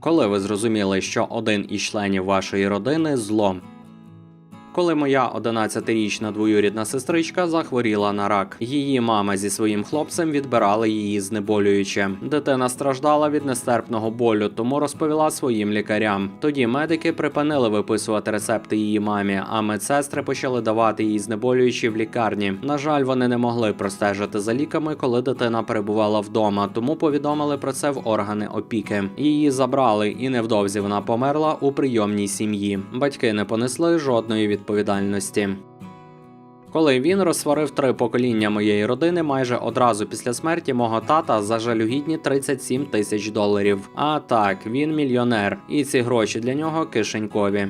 Коли ви зрозуміли, що один із членів вашої родини зло. Коли моя 11-річна двоюрідна сестричка захворіла на рак, її мама зі своїм хлопцем відбирали її знеболююче. Дитина страждала від нестерпного болю, тому розповіла своїм лікарям. Тоді медики припинили виписувати рецепти її мамі, а медсестри почали давати їй знеболюючі в лікарні. На жаль, вони не могли простежити за ліками, коли дитина перебувала вдома, тому повідомили про це в органи опіки. Її забрали, і невдовзі вона померла у прийомній сім'ї. Батьки не понесли жодної відповідальності. Коли він розсварив три покоління моєї родини майже одразу після смерті мого тата за жалюгідні 37 тисяч доларів. А так, він мільйонер, і ці гроші для нього кишенькові.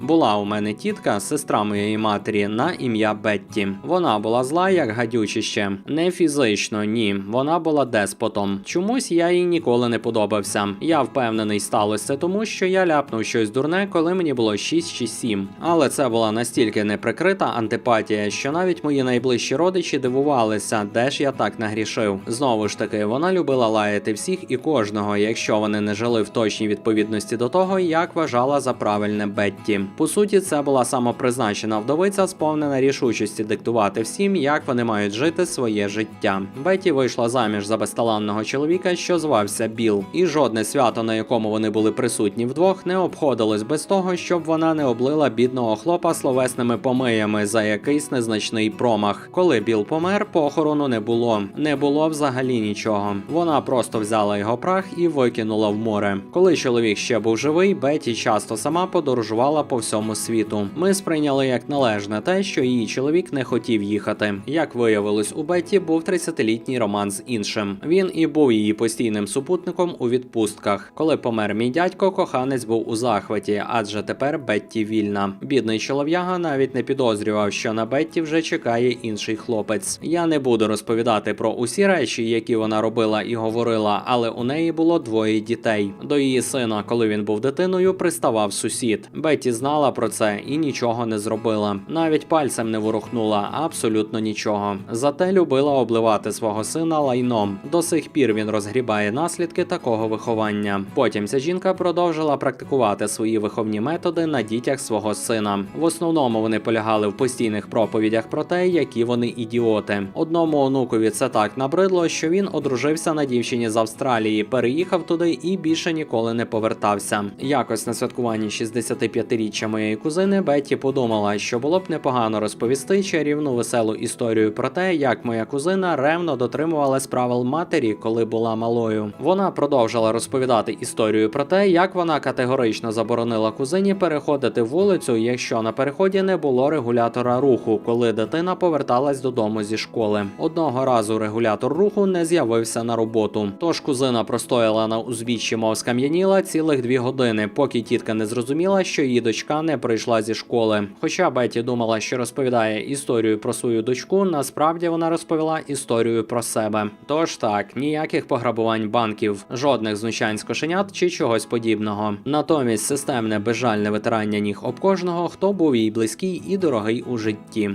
Була у мене тітка, сестра моєї матері, на ім'я Бетті. Вона була зла, як гадючище. Не фізично, ні. Вона була деспотом. Чомусь я їй ніколи не подобався. Я впевнений, сталося тому, що я ляпнув щось дурне, коли мені було 6 чи 7. Але це була настільки неприкрита антипатія, що навіть мої найближчі родичі дивувалися, де ж я так нагрішив. Знову ж таки, вона любила лаяти всіх і кожного, якщо вони не жили в точній відповідності до того, як вважала за правильне Бетті. По суті, це була самопризначена вдовиця, сповнена рішучості диктувати всім, як вони мають жити своє життя. Бетті вийшла заміж за безталанного чоловіка, що звався Біл, і жодне свято, на якому вони були присутні вдвох, не обходилось без того, щоб вона не облила бідного хлопа словесними помиями за якийсь незначний промах. Коли Біл помер, похорону не було. Не було взагалі нічого. Вона просто взяла його прах і викинула в море. Коли чоловік ще був живий, Бетті часто сама подорожувала по всьому світу. Ми сприйняли як належне те, що її чоловік не хотів їхати. Як виявилось, у Бетті був 30-літній роман з іншим. Він і був її постійним супутником у відпустках. Коли помер мій дядько, коханець був у захваті, адже тепер Бетті вільна. Бідний чолов'яга навіть не підозрював, що на Бетті вже чекає інший хлопець. Я не буду розповідати про усі речі, які вона робила і говорила, але у неї було двоє дітей. До її сина, коли він був дитиною, приставав сусід. Бетті знала про це і нічого не зробила. Навіть пальцем не ворухнула, абсолютно нічого. Зате любила обливати свого сина лайном. До сих пір він розгрібає наслідки такого виховання. Потім ця жінка продовжила практикувати свої виховні методи на дітях свого сина. В основному вони полягали в постійних проповідях про те, які вони ідіоти. Одному онукові це так набридло, що він одружився на дівчині з Австралії, переїхав туди і більше ніколи не повертався. Якось на святкуванні 65-річчя моєї кузини Бетті подумала, що було б непогано розповісти чарівну веселу історію про те, як моя кузина ревно дотримувалась правил матері, коли була малою. Вона продовжила розповідати історію про те, як вона категорично заборонила кузині переходити вулицю, якщо на переході не було регулятора руху, коли дитина поверталась додому зі школи. Одного разу регулятор руху не з'явився на роботу. Тож кузина простояла на узбіччі, мов скам'яніла цілих дві години, поки тітка не зрозуміла, що її дочка не прийшла зі школи. Хоча Беті думала, що розповідає історію про свою дочку, насправді вона розповіла історію про себе. Тож так, ніяких пограбувань банків, жодних знущань з кошенят чи чогось подібного. Натомість системне безжальне витирання ніг об кожного, хто був їй близький і дорогий у житті.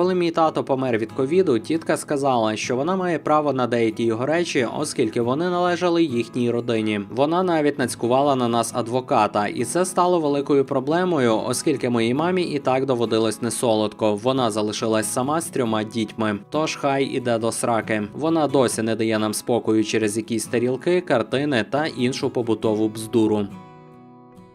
Коли мій тато помер від ковіду, тітка сказала, що вона має право на деякі його речі, оскільки вони належали їхній родині. Вона навіть нацькувала на нас адвоката, і це стало великою проблемою, оскільки моїй мамі і так доводилось несолодко. Вона залишилась сама з трьома дітьми. Тож хай іде до сраки. Вона досі не дає нам спокою через якісь тарілки, картини та іншу побутову бздуру.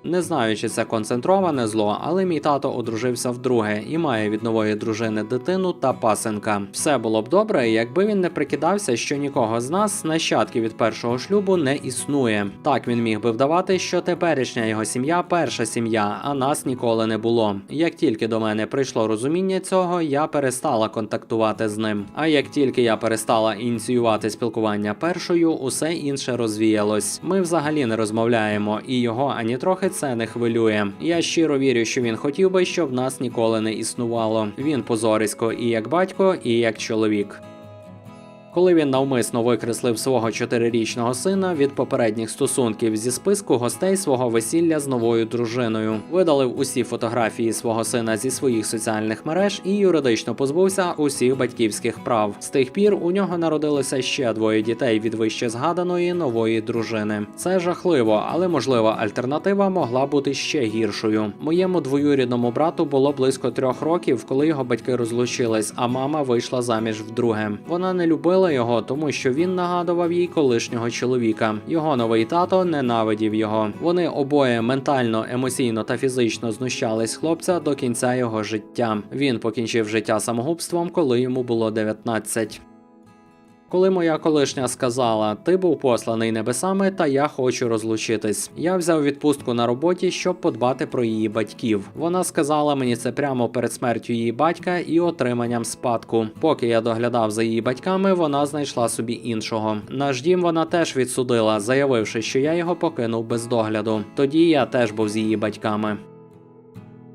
Не знаю, чи це концентроване зло, але мій тато одружився вдруге і має від нової дружини дитину та пасенка. Все було б добре, якби він не прикидався, що нікого з нас, нащадків від першого шлюбу, не існує. Так він міг би вдавати, що теперішня його сім'я перша сім'я, а нас ніколи не було. Як тільки до мене прийшло розуміння цього, я перестала контактувати з ним. А як тільки я перестала ініціювати спілкування першою, усе інше розвіялось. Ми взагалі не розмовляємо, і його ані трохи це не хвилює. Я щиро вірю, що він хотів би, щоб нас ніколи не існувало. Він позорисько і як батько, і як чоловік. Коли він навмисно викреслив свого чотирирічного сина від попередніх стосунків зі списку гостей свого весілля з новою дружиною, видалив усі фотографії свого сина зі своїх соціальних мереж і юридично позбувся усіх батьківських прав. З тих пір у нього народилося ще двоє дітей від вище згаданої нової дружини. Це жахливо, але можлива альтернатива могла бути ще гіршою. Моєму двоюрідному брату було близько трьох років, коли його батьки розлучились, а мама вийшла заміж вдруге. Вона не любила його, тому що він нагадував їй колишнього чоловіка. Його новий тато ненавидів його. Вони обоє ментально, емоційно та фізично знущались хлопця до кінця його життя. Він покінчив життя самогубством, коли йому було 19. Коли моя колишня сказала, ти був посланий небесами, та я хочу розлучитись. Я взяв відпустку на роботі, щоб подбати про її батьків. Вона сказала мені це прямо перед смертю її батька і отриманням спадку. Поки я доглядав за її батьками, вона знайшла собі іншого. Наш дім вона теж відсудила, заявивши, що я його покинув без догляду. Тоді я теж був з її батьками.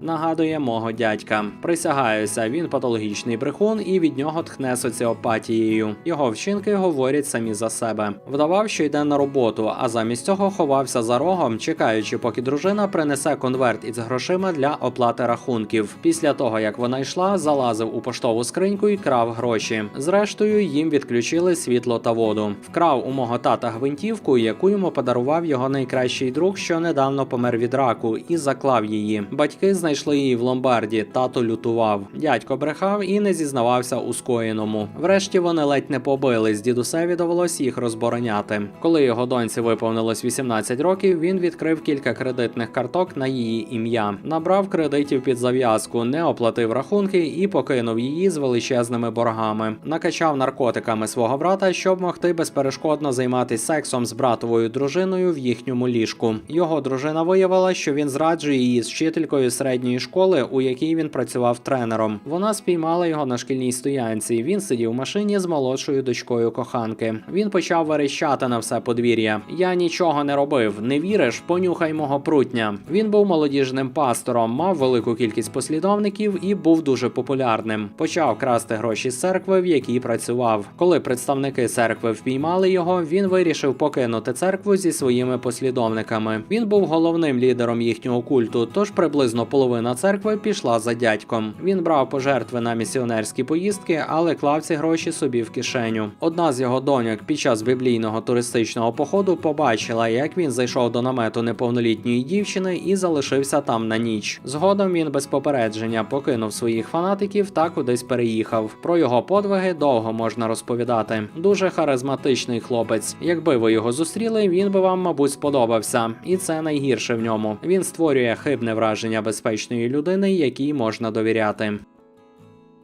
Нагадує мого дядька. Присягаюся, він патологічний брехун і від нього тхне соціопатією. Його вчинки говорять самі за себе. Вдавав, що йде на роботу, а замість цього ховався за рогом, чекаючи, поки дружина принесе конверт із грошима для оплати рахунків. Після того як вона йшла, залазив у поштову скриньку і крав гроші. Зрештою, їм відключили світло та воду. Вкрав у мого тата гвинтівку, яку йому подарував його найкращий друг, що недавно помер від раку, і заклав її. Батьки знайшли її в ломбарді. Тато лютував. Дядько брехав і не зізнавався у скоєному. Врешті вони ледь не побились. Дідусеві довелось їх розбороняти. Коли його доньці виповнилось 18 років, він відкрив кілька кредитних карток на її ім'я, набрав кредитів під зав'язку, не оплатив рахунки і покинув її з величезними боргами. Накачав наркотиками свого брата, щоб могти безперешкодно займатися сексом з братовою дружиною в їхньому ліжку. Його дружина виявила, що він зраджує її з вчителькою середньої школи, у якій він працював тренером. Вона спіймала його на шкільній стоянці. Він сидів в машині з молодшою дочкою коханки. Він почав верещати на все подвір'я. Я нічого не робив. Не віриш? Понюхай мого прутня. Він був молодіжним пастором, мав велику кількість послідовників і був дуже популярним. Почав красти гроші з церкви, в якій працював. Коли представники церкви впіймали його, він вирішив покинути церкву зі своїми послідовниками. Він був головним лідером їхнього культу, тож приблизно половина церкви пішла за дядьком. Він брав пожертви на місіонерські поїздки, але клав ці гроші собі в кишеню. Одна з його доньок під час біблійного туристичного походу побачила, як він зайшов до намету неповнолітньої дівчини і залишився там на ніч. Згодом він без попередження покинув своїх фанатиків та кудись переїхав. Про його подвиги довго можна розповідати. Дуже харизматичний хлопець. Якби ви його зустріли, він би вам, мабуть, сподобався, і це найгірше в ньому. Він створює хибне враження безпечної людини, якій можна довіряти.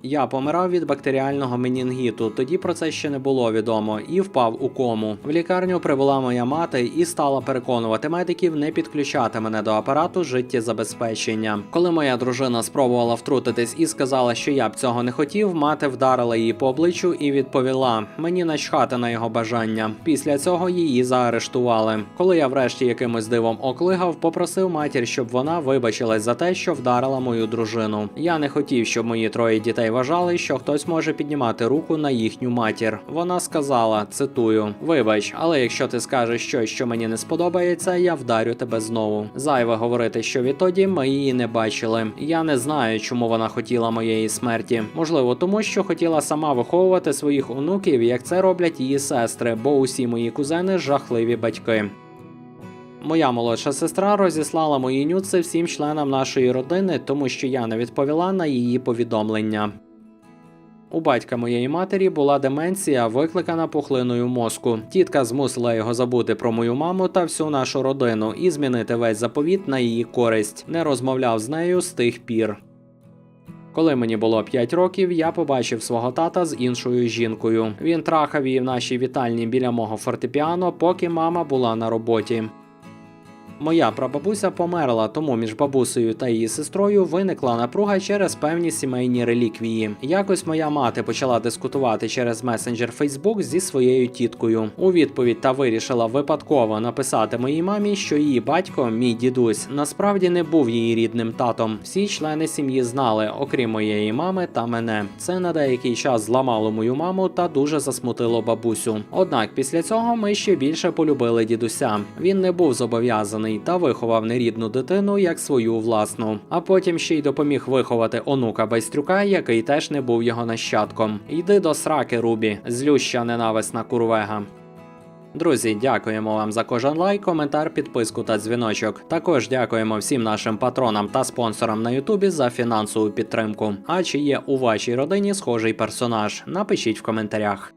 Я помирав від бактеріального менінгіту, тоді про це ще не було відомо, і впав у кому. В лікарню прибула моя мати і стала переконувати медиків не підключати мене до апарату життєзабезпечення. Коли моя дружина спробувала втрутитись і сказала, що я б цього не хотів, мати вдарила її по обличчю і відповіла: мені начхати на його бажання. Після цього її заарештували. Коли я врешті якимось дивом оклигав, попросив матір, щоб вона вибачилась за те, що вдарила мою дружину. Я не хотів, щоб мої троє дітей вважали, що хтось може піднімати руку на їхню матір. Вона сказала: цитую: Вибач, але якщо ти скажеш щось, що мені не сподобається, я вдарю тебе знову. Зайве говорити, що відтоді ми її не бачили. Я не знаю, чому вона хотіла моєї смерті. Можливо, тому що хотіла сама виховувати своїх онуків, як це роблять її сестри, бо усі мої кузени жахливі батьки. Моя молодша сестра розіслала мої нюци всім членам нашої родини, тому що я не відповіла на її повідомлення. У батька моєї матері була деменція, викликана пухлиною мозку. Тітка змусила його забути про мою маму та всю нашу родину і змінити весь заповіт на її користь. Не розмовляв з нею з тих пір. Коли мені було 5 років, я побачив свого тата з іншою жінкою. Він трахав її в нашій вітальні біля мого фортепіано, поки мама була на роботі. Моя прабабуся померла, тому між бабусею та її сестрою виникла напруга через певні сімейні реліквії. Якось моя мати почала дискутувати через месенджер Facebook зі своєю тіткою. У відповідь та вирішила випадково написати моїй мамі, що її батько, мій дідусь, насправді не був її рідним татом. Всі члени сім'ї знали, окрім моєї мами та мене. Це на деякий час зламало мою маму та дуже засмутило бабусю. Однак після цього ми ще більше полюбили дідуся. Він не був зобов'язаний та виховав нерідну дитину як свою власну. А потім ще й допоміг виховати онука Байстрюка, який теж не був його нащадком. Йди до сраки, Рубі, злюща ненависна курвега. Друзі, дякуємо вам за кожен лайк, коментар, підписку та дзвіночок. Також дякуємо всім нашим патронам та спонсорам на Ютубі за фінансову підтримку. А чи є у вашій родині схожий персонаж? Напишіть в коментарях.